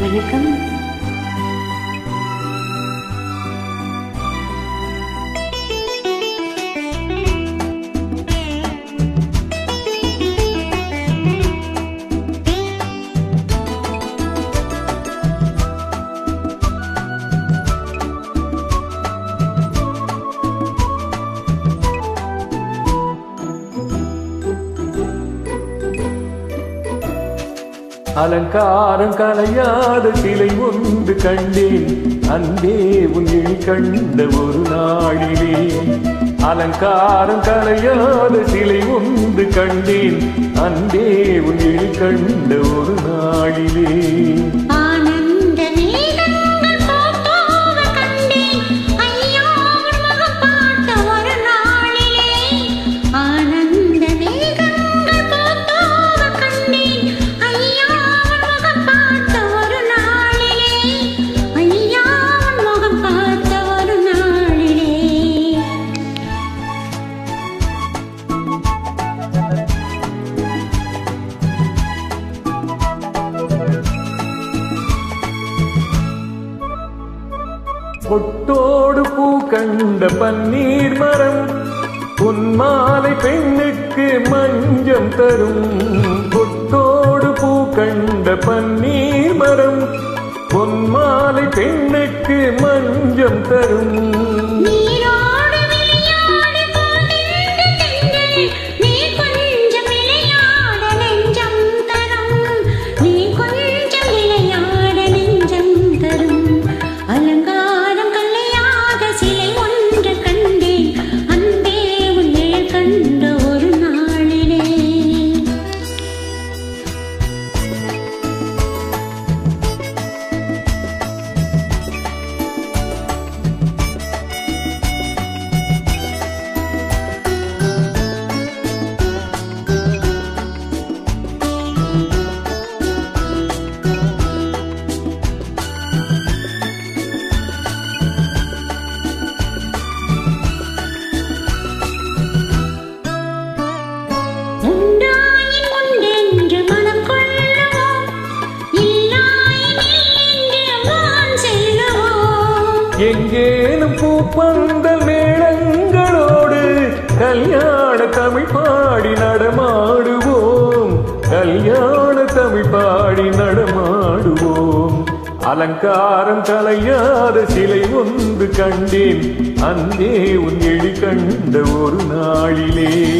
வணக்கம் அலங்காரம் கலையாத சிலை ஒன்று கண்டேன். அன்பே உன்னில் கண்ட ஒரு நாளிலே. அலங்காரம் கலையாத சிலை ஒன்று கண்டேன். அன்பே உன்னில் கண்ட ஒரு நாளிலே. பொட்டோடு பூ கண்ட பன்னீர் மரம் மாலை பெண்ணுக்கு மஞ்சம் தரும். பொட்டோடு பூ கண்ட பன்னீர் மரம் மாலை பெண்ணுக்கு மஞ்சம் தரும். எங்கேனும் பூப்பந்த மேளங்களோடு கல்யாண தமிழ் பாடி நடமாடுவோம். கல்யாண தமிழ் பாடி நடமாடுவோம். அலங்காரம் கலையாத சிலை ஒன்று கண்டேன். அந்தே உன் எழி கண்ட ஒரு நாளிலே.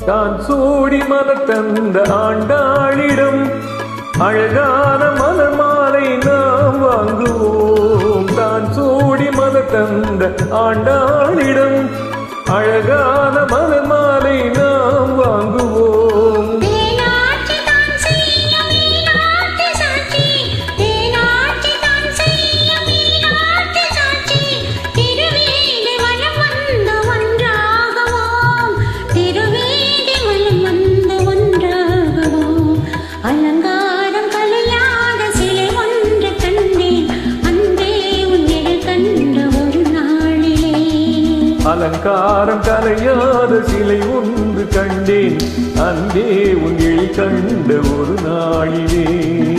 தான் சூடி மலர் தந்த ஆண்டாளிடம் அழகான மலர் மாலை நாம் வாங்குவோம். தான் சூடி மலர் தந்த ஆண்டாளிடம் அழகான மலர் அலங்காரம் கரையாத சிலை ஒன்று கண்டேன். அன்பே உன் கண்ட ஒரு நாளிலே.